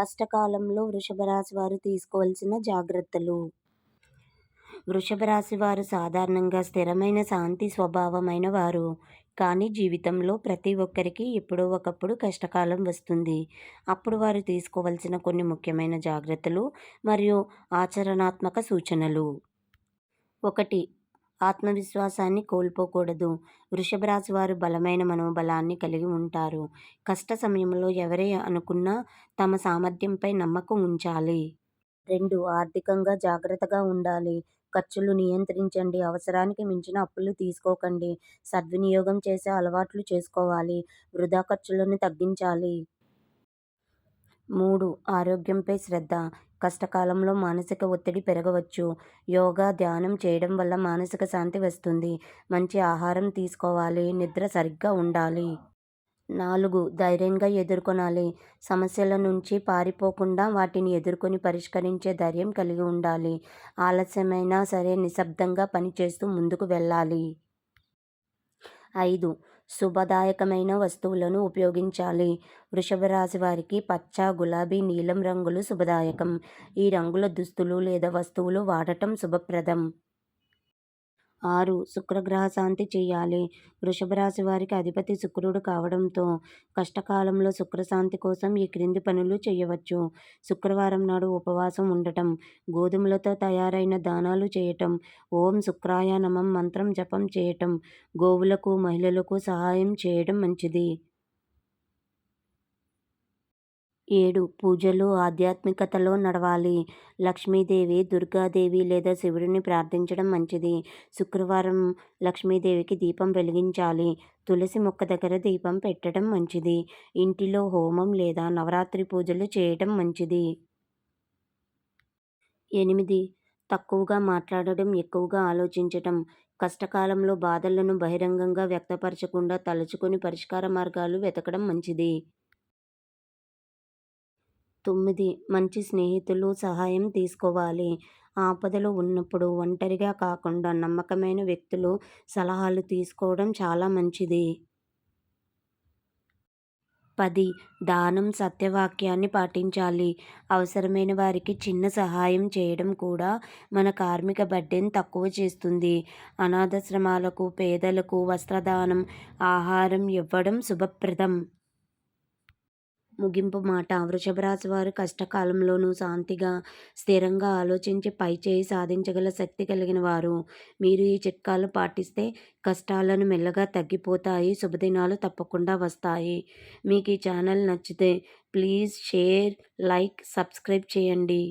కష్టకాలంలో వృషభ రాశి వారు తీసుకోవాల్సిన జాగ్రత్తలు. వృషభ రాశి వారు సాధారణంగా స్థిరమైన శాంతి స్వభావమైన వారు. కానీ జీవితంలో ప్రతి ఒక్కరికి ఎప్పుడో ఒకప్పుడు కష్టకాలం వస్తుంది. అప్పుడు వారు తీసుకోవాల్సిన కొన్ని ముఖ్యమైన జాగ్రత్తలు మరియు ఆచరణాత్మక సూచనలు. ఒకటి ఆత్మవిశ్వాసాన్ని కోల్పోకూడదు. వృషభ రాశి వారు బలమైన మనోబలాన్ని కలిగి ఉంటారు. కష్ట సమయంలో ఎవరే అనుకున్నా తమ సామర్థ్యంపై నమ్మకం ఉంచాలి. రెండు ఆర్థికంగా జాగ్రత్తగా ఉండాలి. ఖర్చులు నియంత్రించండి. అవసరానికి మించిన అప్పులు తీసుకోకండి. సద్వినియోగం చేసే అలవాట్లు చేసుకోవాలి. వృధా ఖర్చులను తగ్గించాలి. మూడు. ఆరోగ్యంపై శ్రద్ధ. కష్టకాలంలో మానసిక ఒత్తిడి పెరగవచ్చు. యోగా ధ్యానం చేయడం వల్ల మానసిక శాంతి వస్తుంది. మంచి ఆహారం తీసుకోవాలి. నిద్ర సరిగ్గా ఉండాలి. నాలుగు. ధైర్యంగా ఎదుర్కొనాలి. సమస్యల నుంచి పారిపోకుండా వాటిని ఎదుర్కొని పరిష్కరించే ధైర్యం కలిగి ఉండాలి. ఆలస్యమైనా సరే నిశ్శబ్దంగా పనిచేస్తూ ముందుకు వెళ్ళాలి. ఐదు. శుభదాయకమైన వస్తువులను ఉపయోగించాలి. వృషభ రాశి వారికి పచ్చ గులాబీ నీలం రంగులు శుభదాయకం. ఈ రంగుల దుస్తులు లేదా వస్తువులు వాడటం శుభప్రదం. ఆరు. శుక్రగ్రహ శాంతి చేయాలి. వృషభ రాశి వారికి అధిపతి శుక్రుడు కావడంతో కష్టకాలంలో శుక్రశాంతి కోసం ఈ క్రింది పనులు చేయవచ్చు. శుక్రవారం నాడు ఉపవాసం ఉండటం గోధుమలతో తయారైన దానాలు చేయటం ఓం శుక్రాయ నమం మంత్రం జపం చేయటం గోవులకు మహిళలకు సహాయం చేయడం మంచిది. ఏడు. పూజలు ఆధ్యాత్మికతలో నడవాలి. లక్ష్మీదేవి దుర్గాదేవి లేదా శివుడిని ప్రార్థించడం మంచిది. శుక్రవారం లక్ష్మీదేవికి దీపం వెలిగించాలి. తులసి మొక్క దగ్గర దీపం పెట్టడం మంచిది. ఇంటిలో హోమం లేదా నవరాత్రి పూజలు చేయడం మంచిది. ఎనిమిది. తక్కువగా మాట్లాడడం ఎక్కువగా ఆలోచించటం. కష్టకాలంలో బాధలను బహిరంగంగా వ్యక్తపరచకుండా తలుచుకొని పరిష్కార మార్గాలు వెతకడం మంచిది. తొమ్మిది. మంచి స్నేహితులు సహాయం తీసుకోవాలి. ఆపదలో ఉన్నప్పుడు ఒంటరిగా కాకుండా నమ్మకమైన వ్యక్తులు సలహాలు తీసుకోవడం చాలా మంచిది. పది. దానం సత్యవాక్యాన్ని పాటించాలి. అవసరమైన వారికి చిన్న సహాయం చేయడం కూడా మన కార్మిక బడ్డెని తక్కువ చేస్తుంది. అనాథాశ్రమాలకు పేదలకు వస్త్రదానం ఆహారం ఇవ్వడం శుభప్రదం. ముగింపు మాట. వృషభరాశి వారు కష్టకాలంలోనూ శాంతిగా స్థిరంగా ఆలోచించి పై చేయి సాధించగల శక్తి కలిగిన వారు. మీరు ఈ చిట్కాలు పాటిస్తే కష్టాలను మెల్లగా తగ్గిపోతాయి శుభదినాలు తప్పకుండా వస్తాయి. మీకు ఈ ఛానల్ నచ్చితే ప్లీజ్ షేర్ లైక్ సబ్స్క్రైబ్ చేయండి.